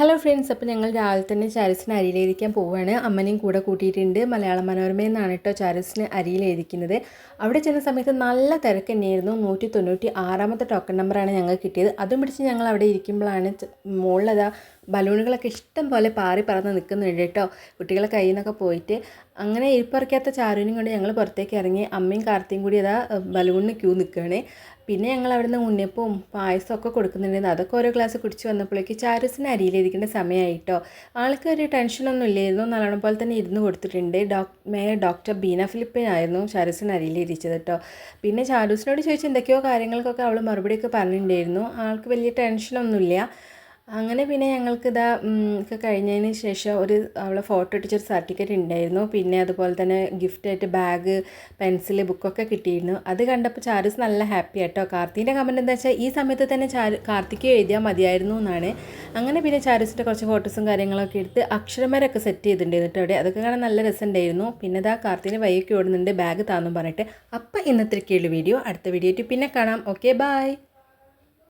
Hello friends അപ്പോൾ ഞങ്ങൾ രാവിലെ തന്നെ ചാരസിന് അരിയിലെരിക്കാൻ പോവുകയാണ്. അമ്മനെയും കൂടെ കൂട്ടിയിട്ടുണ്ട്. മലയാള മനോരമയിൽ നിന്നാണ് കേട്ടോ ചാരസിന് അരിയിലെരിക്കുന്നത്. അവിടെ ചെന്ന സമയത്ത് നല്ല തിരക്ക് തന്നെയായിരുന്നു നൂറ്റി തൊണ്ണൂറ്റി ആറാമത്തെ ടോക്കൺ നമ്പറാണ് ഞങ്ങൾ കിട്ടിയത്. അതും പിടിച്ച് ഞങ്ങൾ അവിടെ ഇരിക്കുമ്പോഴാണ് മുകളിലതാ ബലൂണുകളൊക്കെ ഇഷ്ടം പോലെ പാറി പറന്ന് നിൽക്കുന്നുണ്ട് കേട്ടോ. കുട്ടികളെ കയ്യിൽ നിന്നൊക്കെ പോയിട്ട് അങ്ങനെ ഇരിപ്പറിക്കാത്ത ചാരുവിനും കൊണ്ട് ഞങ്ങൾ പുറത്തേക്ക് ഇറങ്ങി അമ്മയും കാർത്തിയും കൂടി അതാ ബലൂണിന് ക്യൂ നിൽക്കുകയാണ് പിന്നെ ഞങ്ങൾ അവിടുന്ന് ഉണ്ണിയപ്പവും പായസം ഒക്കെ കൊടുക്കുന്നുണ്ടായിരുന്നു അതൊക്കെ ഓരോ ഗ്ലാസ് കുടിച്ച് വന്നപ്പോഴേക്ക് ചാരസിന് അരിയിലിരിക്കേണ്ട സമയമായിട്ടോ ആൾക്ക് ഒരു ടെൻഷനൊന്നും ഇല്ലായിരുന്നു. നല്ലോണം പോലെ തന്നെ ഇരുന്ന് കൊടുത്തിട്ടുണ്ട്. ഡോക് മേയർ ഡോക്ടർ ബീന ഫിലിപ്പിനായിരുന്നു ചാരസിന് അരിയിലിരിച്ചത് കേട്ടോ. പിന്നെ ചാരൂസിനോട് ചോദിച്ച എന്തൊക്കെയോ കാര്യങ്ങൾക്കൊക്കെ അവൾ മറുപടിയൊക്കെ പറഞ്ഞിട്ടുണ്ടായിരുന്നു. ആൾക്ക് വലിയ ടെൻഷനൊന്നുമില്ല അങ്ങനെ പിന്നെ ഞങ്ങൾക്ക് ഇതാ ഒക്കെ കഴിഞ്ഞതിന് ശേഷം ഒരു അവളെ ഫോട്ടോ അടിച്ചൊരു സർട്ടിഫിക്കറ്റ് ഉണ്ടായിരുന്നു. പിന്നെ അതുപോലെ തന്നെ ഗിഫ്റ്റായിട്ട് ബാഗ് പെൻസിൽ ബുക്കൊക്കെ കിട്ടിയിരുന്നു. അത് കണ്ടപ്പോൾ ചാരൂസ് നല്ല ഹാപ്പി ആട്ടോ. കാർത്തിന്റെ കമന്റ് എന്താ വെച്ചാൽ ഈ സമയത്ത് തന്നെ ചാരു കാർത്തിക്ക് എഴുതിയാൽ മതിയായിരുന്നു എന്നാണ്. അങ്ങനെ പിന്നെ ചാരൂസിന്റെ കുറച്ച് ഫോട്ടോസും കാര്യങ്ങളൊക്കെ എടുത്ത് അക്ഷരമാരൊക്കെ സെറ്റ് ചെയ്തിട്ടുണ്ടായിരുന്നു അവിടെ. അതൊക്കെ കാണാൻ നല്ല രസമുണ്ടായിരുന്നു. പിന്നെ ഇതാ കാർത്തിന്റെ വൈകി ഓടുന്നുണ്ട് ബാഗ് താന്നും പറഞ്ഞിട്ട്. അപ്പം ഇന്നത്തെ വീഡിയോ അടുത്ത വീഡിയോ പിന്നെ കാണാം. Okay bye